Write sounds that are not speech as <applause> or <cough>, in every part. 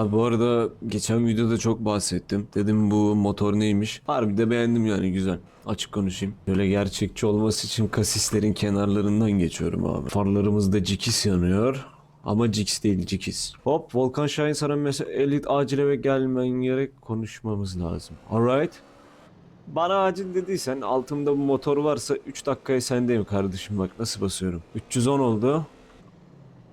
Abi bu arada geçen videoda çok bahsettim. Dedim bu motor neymiş. Harbi de beğendim yani güzel. Açık konuşayım. Böyle gerçekçi olması için kasislerin kenarlarından geçiyorum abi. Farlarımızda cikis yanıyor. Ama Cix değil Cikis. Hop Volkan Şahin sana mesela elit acil eve gelmen gerek konuşmamız lazım. Alright. Bana acil dediysen altımda bu motor varsa 3 dakikaya sendeyim kardeşim bak nasıl basıyorum. 310 oldu.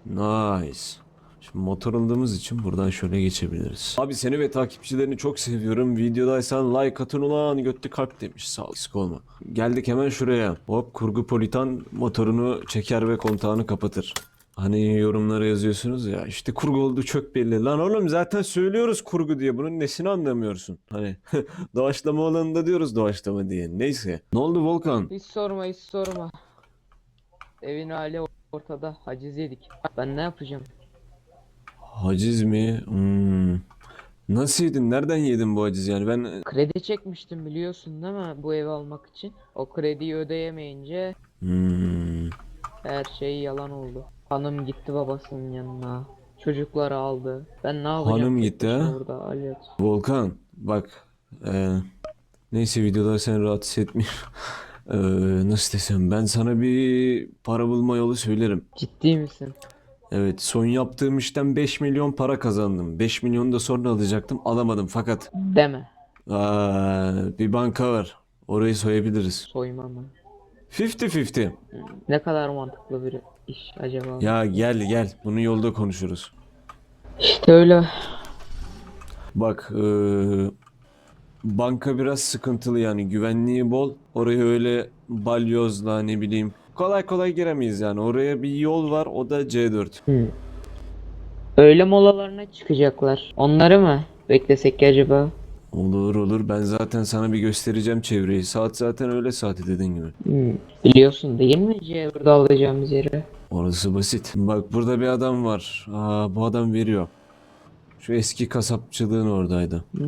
Nice. Şimdi motor aldığımız için buradan şöyle geçebiliriz. Abi seni ve takipçilerini çok seviyorum. Videodaysan like atın ulan göttü kalp demiş. Sağ ol olma. Geldik hemen şuraya. Hop kurgu politan motorunu çeker ve kontağını kapatır. Hani yorumlara yazıyorsunuz ya işte kurgu oldu çok belli. Lan oğlum zaten söylüyoruz kurgu diye. Bunun nesini anlamıyorsun? Hani <laughs> doğaçlama olanında diyoruz doğaçlama diye. Neyse. Ne oldu Volkan? Hiç sorma hiç sorma. Evin hali ortada. Haciz yedik. Ben ne yapacağım? Haciz mi? Hmm. Nasıl yedin? Nereden yedin bu haciz yani? Ben Kredi çekmiştim biliyorsun değil mi? Bu evi almak için. O krediyi ödeyemeyince Hmm. her şey yalan oldu. Hanım gitti babasının yanına. Çocukları aldı. Ben ne yapacağım? Hanım tek gitti ha? Burada. Volkan bak eee, neyse videoda seni rahatsız etmeyeyim. <laughs> Eee, nasıl desem ben sana bir para bulma yolu söylerim. Ciddi misin? Evet son yaptığım işten 5 milyon para kazandım. 5 milyonu da sonra alacaktım alamadım fakat Deme. aa, bir banka var. Orayı soyabiliriz. Soyma mı? 50-50. Ne kadar mantıklı bir iş acaba? Ya gel gel bunu yolda konuşuruz. İşte öyle. Bak eee, banka biraz sıkıntılı yani güvenliği bol. Oraya öyle balyozla ne bileyim kolay kolay giremeyiz yani. Oraya bir yol var o da C4. Hı. Öğle molalarına çıkacaklar. Onları mı beklesek ki acaba? Olur olur ben zaten sana bir göstereceğim çevreyi. Saat zaten öyle saati dediğin gibi. Hmm, Biliyorsun değil mi Cevher'da alacağımız yeri? Orası basit. Bak burada bir adam var. Aa, bu adam veriyor. Şu eski kasapçılığın oradaydı. Hmm.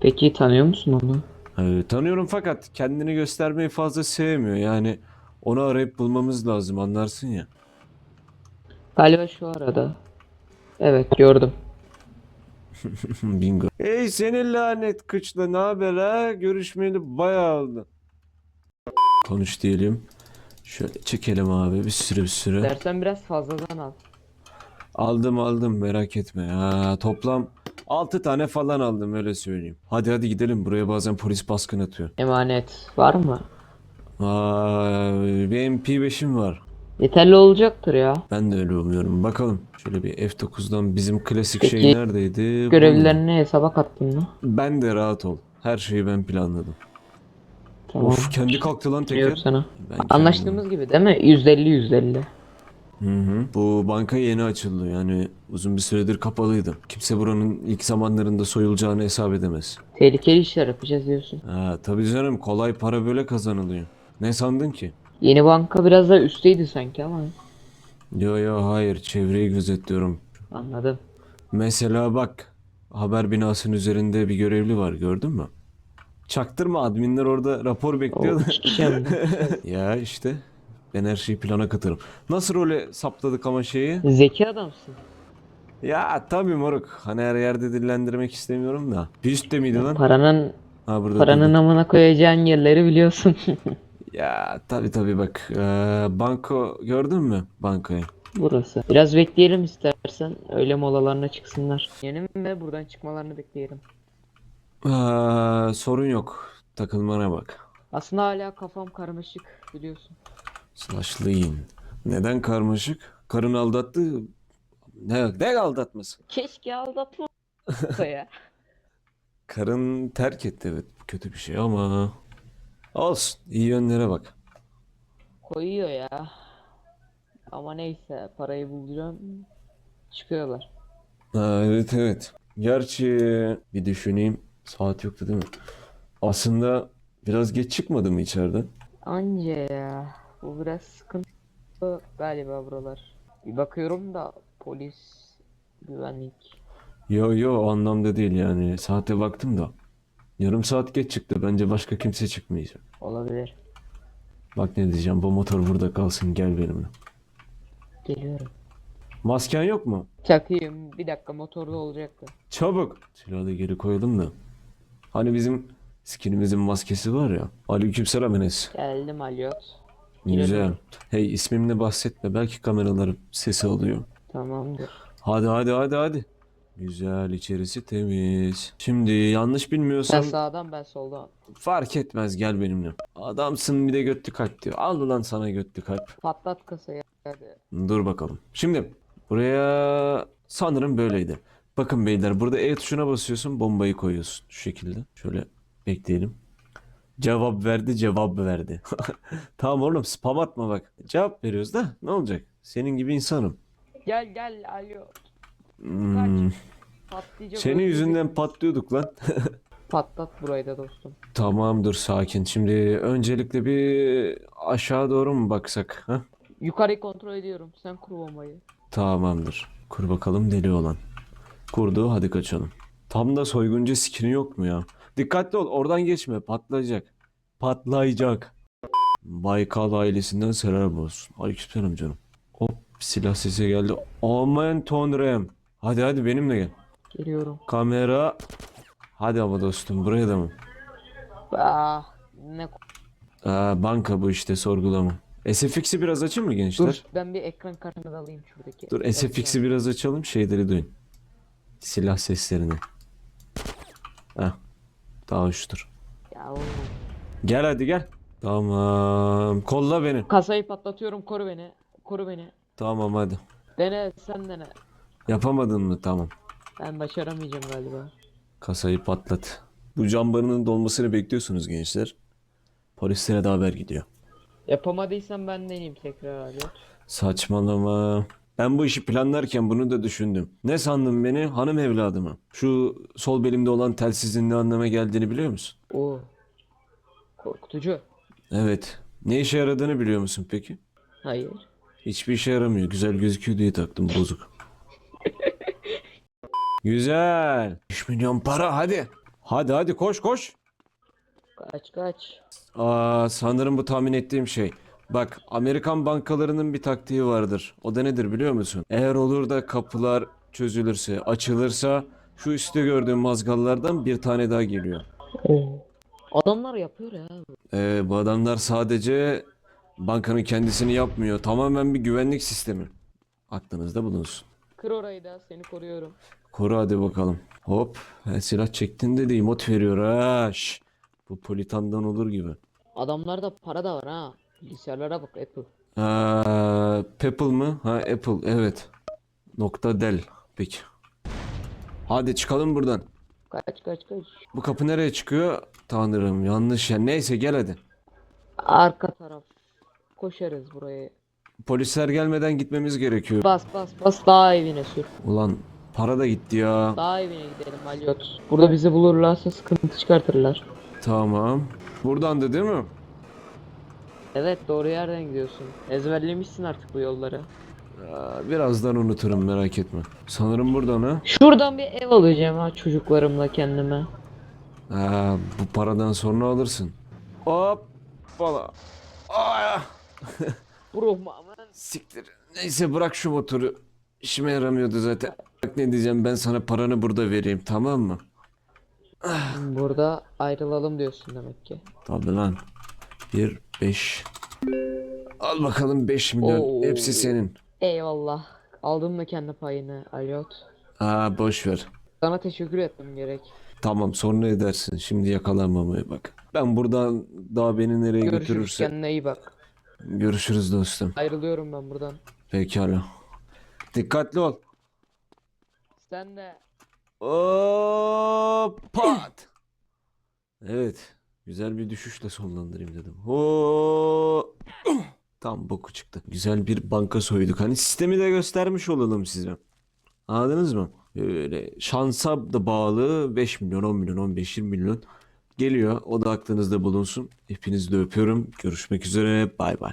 Peki tanıyor musun onu? Ee, tanıyorum fakat kendini göstermeyi fazla sevmiyor. Yani onu arayıp bulmamız lazım anlarsın ya. Galiba şu arada. Evet gördüm. <laughs> Bingo. Hey senin lanet kıçla ne haber ha? Görüşmeyeli bayağı oldu. Konuş diyelim. Şöyle çekelim abi bir sürü bir sürü. Dersen biraz fazladan al. Aldım aldım merak etme ya. Toplam 6 tane falan aldım öyle söyleyeyim. Hadi hadi gidelim buraya bazen polis baskın atıyor. Emanet var mı? Aa, bir MP5'im var. Yeterli olacaktır ya. Ben de öyle umuyorum. Bakalım. Şöyle bir F9'dan bizim klasik Peki, şey neredeydi? Bu. Görevlilerini hesaba kattın mı? Ben de rahat ol. Her şeyi ben planladım. Tamam. Of kendi kalktı lan teker. sana. Ben kendim- Anlaştığımız gibi değil mi? %50 %50. Hı hı. Bu banka yeni açıldı. Yani uzun bir süredir kapalıydı. Kimse buranın ilk zamanlarında soyulacağını hesap edemez. Tehlikeli işler yapacağız diyorsun. Ha, tabii canım kolay para böyle kazanılıyor. Ne sandın ki? Yeni banka biraz daha üstteydi sanki ama. Yo yo hayır çevreyi gözetliyorum. Anladım. Mesela bak haber binasının üzerinde bir görevli var gördün mü? Çaktırma adminler orada rapor bekliyor da. iki kişi hem de. Ya işte ben her şeyi plana katarım. Nasıl role sapladık ama şeyi? Zeki adamsın. Ya tabii moruk. Hani her yerde dillendirmek istemiyorum da. Üstte miydi lan? Paranın Ha burada paranın durdu. amına koyacağın yerleri biliyorsun. <laughs> Ya tabii tabii bak. Ee, banko gördün mü bankayı? Burası. Biraz bekleyelim istersen. Öğle molalarına çıksınlar. Yeni ve buradan çıkmalarını bekleyelim. Aa, sorun yok. Takılmana bak. Aslında hala kafam karmaşık biliyorsun. Slashlayın. Neden karmaşık? Karın aldattı. Ne, ne aldatması? Keşke aldatma ya. <laughs> Karın terk etti evet. Bu kötü bir şey ama. Olsun. iyi yönlere bak. Koyuyor ya. Ama neyse parayı bulacağım. Çıkıyorlar. Ha, evet evet. Gerçi bir düşüneyim. Saat yoktu değil mi? Aslında biraz geç çıkmadı mı içeriden? Anca ya. Bu biraz sıkıntı galiba buralar. Bir bakıyorum da polis, güvenlik. Yo yo o anlamda değil yani. Saate baktım da. Yarım saat geç çıktı. Bence başka kimse çıkmayacak. Olabilir. Bak ne diyeceğim. Bu motor burada kalsın. Gel benimle. Geliyorum. Masken yok mu? Çakayım. Bir dakika motorda olacaktı. Çabuk. Silahı da geri koyalım da. Hani bizim skinimizin maskesi var ya. Aleykümselam Enes. Geldim Alyot. Güzel. Hey ismimle bahsetme. Belki kameralar sesi alıyor. Tamamdır. Hadi hadi hadi hadi. Güzel içerisi temiz. Şimdi yanlış Sen bilmiyorsam sağdan ben soldan. fark etmez gel benimle. Adamsın bir de götlü kalp diyor. Al lan sana götlü kalp. Patlat kasayı. Hadi. Dur bakalım. Şimdi buraya sanırım böyleydi. Bakın beyler burada E tuşuna basıyorsun bombayı koyuyorsun. Şu şekilde. Şöyle bekleyelim. Cevap verdi cevap verdi. <laughs> Tamam oğlum spam atma bak. Cevap veriyoruz da ne olacak? Senin gibi insanım. Gel gel Alyot. Hmm, Patlayacak. senin yüzünden patlıyorduk lan. <laughs> Patlat burayı da dostum. Tamam dur sakin. Şimdi öncelikle bir aşağı doğru mu baksak? Ha? Yukarıyı kontrol ediyorum. Sen kur bombayı. Tamamdır. Kur bakalım deli olan. Kurdu hadi kaçalım. Tam da soyguncu skini yok mu ya? Dikkatli ol oradan geçme patlayacak. Patlayacak. Baykal ailesinden selam olsun. Aleykümselam canım. Hop silah sesi geldi. Aman tanrım. Hadi hadi benimle gel. Geliyorum. Kamera. Hadi ama dostum buraya da mı? Ah ne Aa, banka bu işte sorgulama. SFX'i biraz açayım mı gençler? Dur ben bir ekran kartını alayım şuradaki. Dur SFX'i biraz açalım şeyleri duyun. Silah seslerini. Heh. Daha hoştur. Ya oğlum. Gel hadi gel. Tamam. Kolla beni. Kasayı patlatıyorum koru beni. Koru beni. Tamam hadi. Dene sen dene. Yapamadın mı? Tamam. Ben başaramayacağım galiba. Kasayı patlat. Bu cambarının dolmasını bekliyorsunuz gençler. Polislere de haber gidiyor. Yapamadıysan ben deneyeyim tekrar abi. Saçmalama. Ben bu işi planlarken bunu da düşündüm. Ne sandın beni? Hanım evladı mı? Şu sol belimde olan telsizin ne anlama geldiğini biliyor musun? Oo. Korkutucu. Evet. Ne işe yaradığını biliyor musun peki? Hayır. Hiçbir işe yaramıyor. Güzel gözüküyor diye taktım bozuk. <laughs> Güzel. 3 milyon para hadi. Hadi hadi koş koş. Kaç kaç. Aa, sanırım bu tahmin ettiğim şey. Bak Amerikan bankalarının bir taktiği vardır. O da nedir biliyor musun? Eğer olur da kapılar çözülürse, açılırsa şu üstte gördüğün mazgallardan bir tane daha geliyor. Oo. Adamlar yapıyor ya. Ee, bu adamlar sadece bankanın kendisini yapmıyor. Tamamen bir güvenlik sistemi. Aklınızda bulunsun. Kır orayı da seni koruyorum. Koru hadi bakalım. Hop. Ha, silah çektin de emot veriyor ha. Şş. Bu politandan olur gibi. Adamlarda para da var ha. Bilgisayarlara bak Apple. Aa, Apple mı? Ha Apple evet. Nokta del. Peki. Hadi çıkalım buradan. Kaç kaç kaç. Bu kapı nereye çıkıyor? Tanrım yanlış ya. Neyse gel hadi. Arka taraf. Koşarız buraya. Polisler gelmeden gitmemiz gerekiyor. Bas bas bas daha evine sür. Ulan para da gitti ya. Daha evine gidelim Alyot. Burada bizi bulurlarsa sıkıntı çıkartırlar. Tamam. Buradan da değil mi? Evet doğru yerden gidiyorsun. Ezberlemişsin artık bu yolları. Birazdan unuturum merak etme. Sanırım buradan ha. Şuradan bir ev alacağım ha çocuklarımla kendime. Aa, bu paradan sonra alırsın. Hop. <laughs> Aman. siktir. Neyse bırak şu motoru. İşime yaramıyordu zaten. Bak ne diyeceğim ben sana paranı burada vereyim tamam mı? Burada ayrılalım diyorsun demek ki. Tabii lan. 1 5 Al bakalım 5 milyon. Oo. Hepsi senin. Eyvallah. Aldın mı kendi payını Alyot? Aa boş ver. Sana teşekkür etmem gerek. Tamam sonra edersin. Şimdi yakalanmamaya bak. Ben buradan daha beni nereye Görüşürüz götürürse kendine iyi bak. görüşürüz dostum. Ayrılıyorum ben buradan. Pekala. Dikkatli ol. Sen de. Hop, pat. Evet. Güzel bir düşüşle sonlandırayım dedim. Hop. Tam boku çıktı. Güzel bir banka soyduk. Hani sistemi de göstermiş olalım size. Anladınız mı? Böyle şansa da bağlı 5 milyon, 10 milyon, 15, 20 milyon geliyor. O da aklınızda bulunsun. Hepinizi de öpüyorum. Görüşmek üzere. Bay bay.